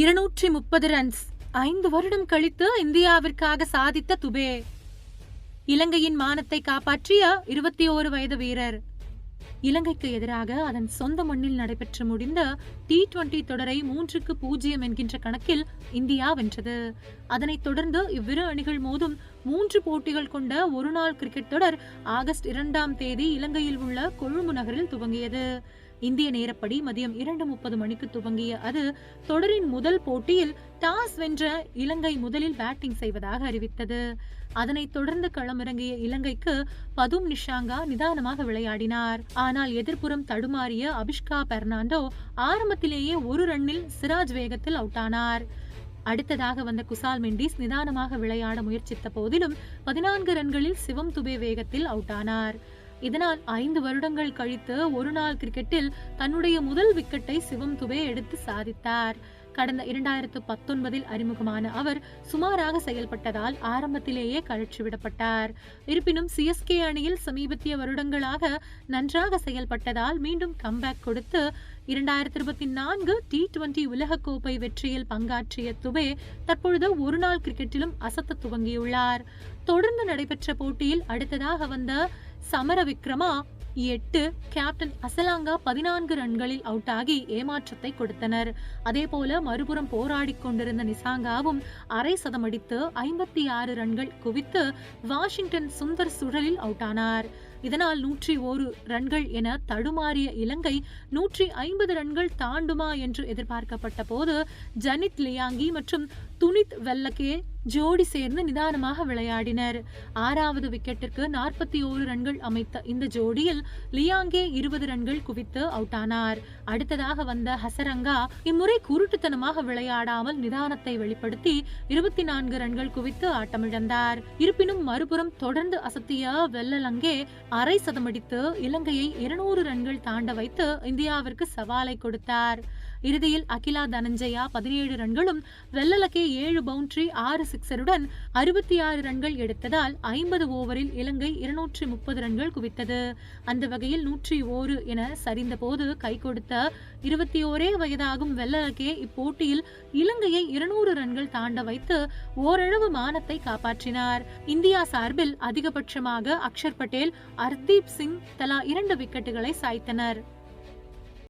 இருநூற்றி முப்பது ரன்ஸ் ஐந்து வருடம் கழித்து இந்தியாவிற்காக சாதித்த துபே. இலங்கையின் மானத்தை காப்பாற்றிய இருபத்தி ஓரு வயது வீரர். இலங்கைக்கு எதிராக அதன் சொந்த மண்ணில் நடைபெற்று முடிந்த டி டுவெண்டி தொடரை மூன்றுக்கு பூஜ்ஜியம் என்கின்ற கணக்கில் இந்தியா வென்றது. அதனைத் தொடர்ந்து இவ்விரு அணிகள் மோதும் மூன்று போட்டிகள் கொண்ட ஒருநாள் கிரிக்கெட் தொடர் ஆகஸ்ட் இரண்டாம் தேதி இலங்கையில் உள்ள கொழும்பு நகரில் துவங்கியது. இந்திய நேரப்படி மதியம் இரண்டு முப்பது மணிக்கு துவங்கிய அது தொடரின் முதல் போட்டியில் டாஸ் வென்ற இலங்கை முதலில் பேட்டிங் செய்வதாக அறிவித்தது. அதனைத் தொடர்ந்து களமிறங்கிய இலங்கைக்கு பதும் நிஷாங்கா நிதானமாக விளையாடினார். ஆனால் எதிர்ப்புறம் தடுமாறிய அபிஷ்கா பெர்னாண்டோ ஆரம்பத்திலேயே ஒரு ரன்னில் சிராஜ் வேகத்தில் அவுட்டானார் அடுத்ததாக வந்த குசால் மெண்டிஸ் நிதானமாக விளையாட முயற்சித்த போதிலும் பதினான்கு ரன்களில் சிவம் துபே வேகத்தில் அவுட்டானார் இதனால் ஐந்து வருடங்கள் கழித்து ஒரு நாள் கிரிக்கெட்டில் தன்னுடைய முதல் விக்கெட்டை சிவம் துபே எடுத்து சாதித்தார். கடந்த இரண்டாயிரத்து பத்தொன்பதில் அறிமுகமான அவர் சுமாராக செயல்பட்டதால் ஆரம்பத்திலேயே கழற்றி விடப்பட்டார். இருப்பினும் சிஎஸ்கே அணியில் சமீபத்திய வருடங்களாக நன்றாக செயல்பட்டதால் மீண்டும் கம்பேக் கொடுத்து இரண்டாயிரத்தி இருபத்தி நான்கு டி டுவெண்டி உலகக்கோப்பை வெற்றியில் பங்காற்றிய துபே தற்பொழுது ஒருநாள் கிரிக்கெட்டிலும் அசத்த துவங்கியுள்ளார். தொடர்ந்து நடைபெற்ற போட்டியில் அடுத்ததாக வந்த சமர விக்ரமா எட்டு கேப்டன் அசலாங்கா பதினான்கு ரன்களில் அவுட் ஆகி ஏமாற்றத்தை கொடுத்தனர். அதே போல மறுபுறம் போராடி கொண்டிருந்த நிசாங்காவும் அரை சதமடித்து ஐம்பத்தி ஆறு ரன்கள் குவித்து வாஷிங்டன் சுந்தர் சுழலில் அவுட் ஆனார் இதனால் நூற்றி ஒரு ரன்கள் என தடுமாறிய இலங்கை நூற்றி ஐம்பது ரன்கள் தாண்டுமா என்று எதிர்பார்க்கப்பட்ட போது ஜனித் லியாங்கி மற்றும் துனித் வெல்லகே ஜோடி சேர்ந்து நிதானமாக விளையாடினர். ஆறாவது விக்கெட்டிற்கு நாற்பத்தி ஓரு ரன்கள் அமைத்த இந்த ஜோடியில் லியாங்கே இருபது ரன்கள் குவித்து அவுட் ஆனார். அடுத்ததாக வந்த ஹசரங்கா இம்முறை குருட்டுத்தனமாக விளையாடாமல் நிதானத்தை வெளிப்படுத்தி இருபத்தி நான்கு ரன்கள் குவித்து ஆட்டமிழந்தார். இருப்பினும் மறுபுறம் தொடர்ந்து அசத்திய வெள்ளலங்கே அரை சதமடித்து இலங்கையை இருநூறு ரன்கள் தாண்ட வைத்து இந்தியாவிற்கு சவாலை கொடுத்தார். இறுதியில் அகிலா தனஞ்சயா பதினேழு ரன்களும் வெள்ளலக்கே ஏழு பவுண்டரி ஆறு சிக்ஸருடன் அறுபத்தி ஆறு ரன்கள் எடுத்ததால் ஐம்பது ஓவரில் இலங்கை இருநூற்றி முப்பது ரன்கள் குவித்தது. அந்த வகையில் நூற்றி ஓரு என சரிந்த போது கை கொடுத்த இருபத்தி ஓரே வயதாகும் வெள்ளலக்கே இப்போட்டியில் இலங்கையை இருநூறு ரன்கள் தாண்ட வைத்து ஓரளவு மானத்தை காப்பாற்றினார். இந்தியா சார்பில் அதிகபட்சமாக அக்ஷர் பட்டேல் ஹர்தீப் சிங் தலா இரண்டு விக்கெட்டுகளை சாய்த்தனர்.